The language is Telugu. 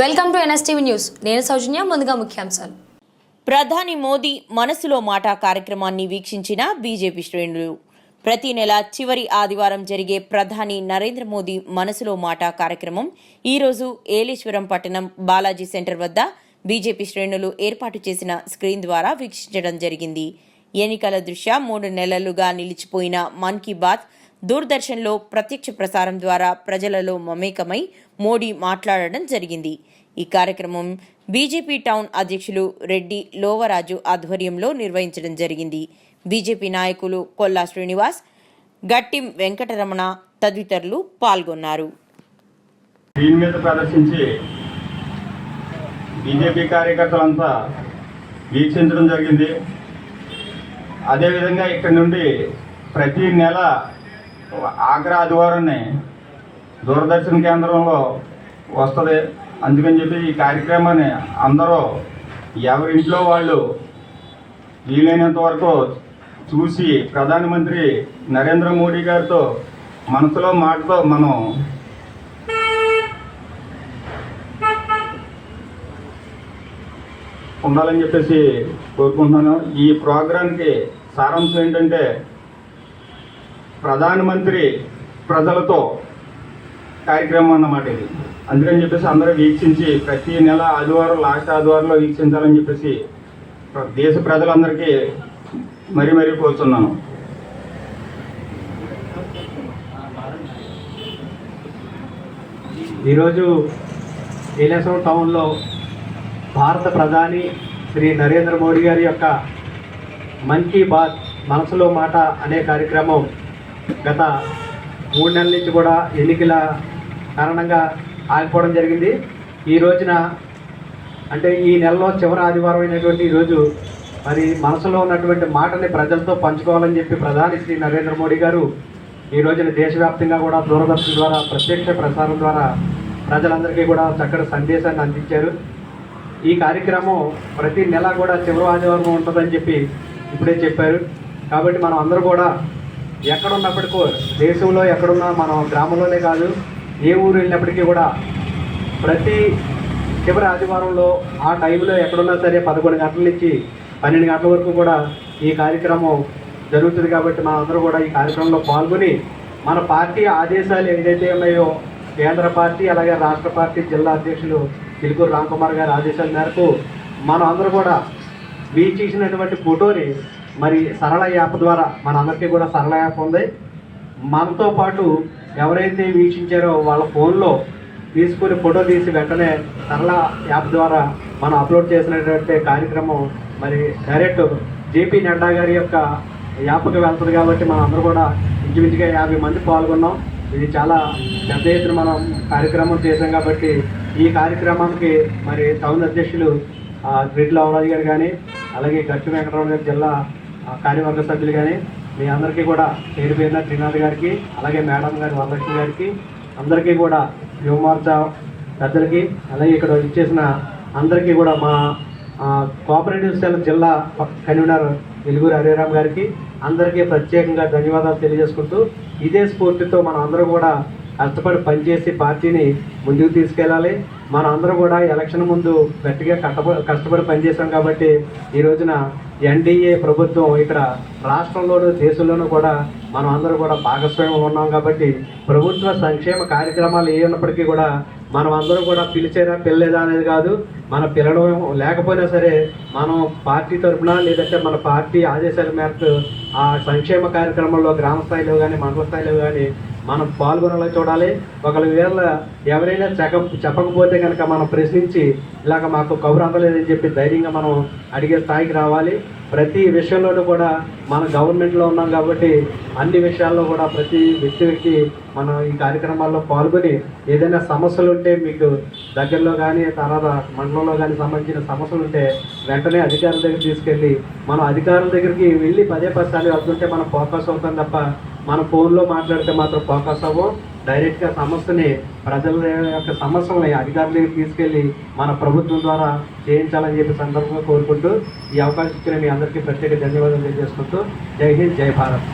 Welcome to NSTV news. నేను సౌజన్య ముందుగా ముఖ్యాంశాలు. ప్రధాని మోదీ మనసులో మాట కార్యక్రమాన్ని వీక్షించిన బీజేపీ శ్రేణులు. ప్రతి నెల చివరి ఆదివారం జరిగే ప్రధాని నరేంద్ర మోదీ మనసులో మాట కార్యక్రమం ఈరోజు ఏలేశ్వరం పట్టణం బాలాజీ సెంటర్ వద్ద బీజేపీ శ్రేణులు ఏర్పాటు చేసిన స్క్రీన్ ద్వారా వీక్షించడం జరిగింది. ఎన్నికల దృష్ట్యా మూడు నెలలుగా నిలిచిపోయిన మన్ కీ బాత్ దూరదర్శన్లో ప్రత్యక్ష ప్రసారం ద్వారా ప్రజలలో మమేకమై మోడీ మాట్లాడడం జరిగింది. ఈ కార్యక్రమం బీజేపీ టౌన్ అధ్యక్షులు రెడ్డి లోవరాజు ఆధ్వర్యంలో నిర్వహించడం జరిగింది. బీజేపీ నాయకులు కొల్లా శ్రీనివాస్ గట్టిం వెంకటరమణ తదితరులు పాల్గొన్నారు. దీని మీద ప్రదర్శించి బీజేపీ కార్యకర్తలంతా వీక్షించడం జరిగింది. అదేవిధంగా ఇక్కడ నుండి ప్రతి నెల ఆగ్రా ఆదివారాన్ని దూరదర్శన్ కేంద్రంలో వస్తుంది. అందుకని చెప్పి ఈ కార్యక్రమాన్ని అందరూ ఎవరింట్లో వాళ్ళు వీలైనంత వరకు చూసి ప్రధానమంత్రి నరేంద్ర మోడీ గారితో మనసులో మాటతో మనం ఉండాలని చెప్పేసి కోరుకుంటున్నాను. ఈ ప్రోగ్రాంకి సారాంశం ఏంటంటే ప్రధానమంత్రి ప్రజలతో కార్యక్రమం అన్నమాట ఇది. అందుకని చెప్పేసి అందరూ వీక్షించి ప్రతి నెల ఆదివారం లాస్ట్ ఆదివారంలో వీక్షించాలని చెప్పేసి దేశ ప్రజలందరికీ మరీ మరీ కోరుతున్నాను ఈరోజు ఏలేశ్వరం టౌన్లో భారత ప్రధాని శ్రీ నరేంద్ర మోడీ గారి యొక్క మన్ కీ బాత్ మనసులో మాట అనే కార్యక్రమం గత మూడు నెలల నుంచి కూడా ఎన్నికల కారణంగా ఆగిపోవడం జరిగింది. ఈ రోజున అంటే ఈ నెలలో చివరి ఆదివారం అయినటువంటి ఈరోజు మరి మనసులో ఉన్నటువంటి మాటని ప్రజలతో పంచుకోవాలని చెప్పి ప్రధాని శ్రీ నరేంద్ర మోడీ గారు ఈ రోజున దేశవ్యాప్తంగా కూడా దూరదర్శన్ ద్వారా ప్రత్యక్ష ప్రసారం ద్వారా ప్రజలందరికీ కూడా చక్కటి సందేశాన్ని అందించారు. ఈ కార్యక్రమం ప్రతి నెల కూడా చివరి ఆదివారం ఉంటుందని చెప్పి ఇప్పుడే చెప్పారు. కాబట్టి మనం అందరూ కూడా ఎక్కడున్నప్పటికో దేశంలో ఎక్కడున్నా మనం గ్రామంలోనే కాదు ఏ ఊరు వెళ్ళినప్పటికీ కూడా ప్రతి చివరి ఆదివారంలో ఆ టైంలో ఎక్కడున్నా సరే పదకొండు గంటల నుంచి పన్నెండు గంటల వరకు కూడా ఈ కార్యక్రమం జరుగుతుంది కాబట్టి మనందరూ అందరూ కూడా ఈ కార్యక్రమంలో పాల్గొని మన పార్టీ ఆదేశాలు ఏదైతే ఉన్నాయో కేంద్ర పార్టీ అలాగే రాష్ట్ర పార్టీ జిల్లా అధ్యక్షులు చిలుకూరు రామ్కుమార్ గారి ఆదేశాల మేరకు మనం అందరూ కూడా వీక్షించినటువంటి ఫోటోని మరి సరళ యాప్ ద్వారా మన అందరికీ కూడా సరళ యాప్ ఉంది. మనతో పాటు ఎవరైతే వీక్షించారో వాళ్ళ ఫోన్లో తీసుకుని ఫోటో తీసి వెంటనే సరళ యాప్ ద్వారా మనం అప్లోడ్ చేసినటువంటి కార్యక్రమం మరి డైరెక్ట్ జేపీ నడ్డా గారి యొక్క యాప్కి వెళ్తుంది కాబట్టి మనం అందరూ కూడా ఇంచుమించుగా యాభై మంది పాల్గొన్నాం. ఇది చాలా పెద్ద ఎత్తున మనం కార్యక్రమం చేశాం కాబట్టి ఈ కార్యక్రమానికి మరి టౌన్ అధ్యక్షులు ఆ, రెడ్డి లవరాజు గారు కానీ అలాగే గట్టి వెంకటరావు గారి జిల్లా కార్యవర్గ సభ్యులు కానీ మీ అందరికీ కూడా పేరు పేరున శ్రీనాథ్ గారికి అలాగే మేడం గారి వరలక్ష్మి గారికి అందరికీ కూడా యువమోర్చా పెద్దలకి అలాగే ఇక్కడ ఇచ్చేసిన అందరికీ కూడా మా కోఆపరేటివ్ సెల్ జిల్లా కన్వీనర్ వెలుగురు హరిరామ్ గారికి అందరికీ ప్రత్యేకంగా ధన్యవాదాలు తెలియజేసుకుంటూ ఇదే స్ఫూర్తితో మనం అందరూ కూడా కష్టపడి పనిచేసి పార్టీని ముందుకు తీసుకెళ్ళాలి. మనం అందరూ కూడా ఎలక్షన్ ముందు గట్టిగా కష్టపడి కష్టపడి పనిచేసాం కాబట్టి ఈ రోజున ఎన్డీఏ ప్రభుత్వం ఇక్కడ రాష్ట్రంలోనూ దేశంలోనూ కూడా మనం అందరూ కూడా భాగస్వామ్యం ఉన్నాం కాబట్టి ప్రభుత్వ సంక్షేమ కార్యక్రమాలు ఏ ఉన్నప్పటికీ కూడా మనం అందరూ కూడా పిలిచేరా పిల్లలేదా అనేది కాదు. మన పిలవడం లేకపోయినా సరే మనం పార్టీ తరఫున లేదంటే మన పార్టీ ఆదేశాల మేరకు ఆ సంక్షేమ కార్యక్రమంలో గ్రామ స్థాయిలో కానీ మండల స్థాయిలో కానీ మనం పాల్గొనేలా చూడాలి. ఒకవేళ ఎవరైనా చెక చెప్పకపోతే కనుక మనం ప్రశ్నించి ఇలాగ మాకు కబురు అందలేదని చెప్పి ధైర్యంగా మనం అడిగే స్థాయికి రావాలి. ప్రతి విషయంలోనూ కూడా మన గవర్నమెంట్లో ఉన్నాం కాబట్టి అన్ని విషయాల్లో కూడా ప్రతి వ్యక్తి వ్యక్తి మనం ఈ కార్యక్రమాల్లో పాల్గొని ఏదైనా సమస్యలు ఉంటే మీకు దగ్గరలో కానీ తర్వాత మండలంలో కానీ సంబంధించిన సమస్యలు ఉంటే వెంటనే అధికారుల దగ్గర తీసుకెళ్ళి మనం అధికారుల దగ్గరికి వెళ్ళి పదే పది సార్లు వెళ్తుంటే మనం ఫోకస్ అవుతాం తప్ప మన ఫోన్లో మాట్లాడితే మాత్రం ఫోకస్ అవ్వం. డైరెక్ట్గా సమస్యని ప్రజల యొక్క సమస్యలని అధికారులకు తీసుకెళ్ళి మన ప్రభుత్వం ద్వారా చేయించాలని చెప్పి సందర్భంగా కోరుకుంటూ ఈ అవకాశం ఇచ్చిన మీ అందరికీ ప్రత్యేక ధన్యవాదాలు తెలియజేసుకుంటూ. జై హింద్ జై భారత్.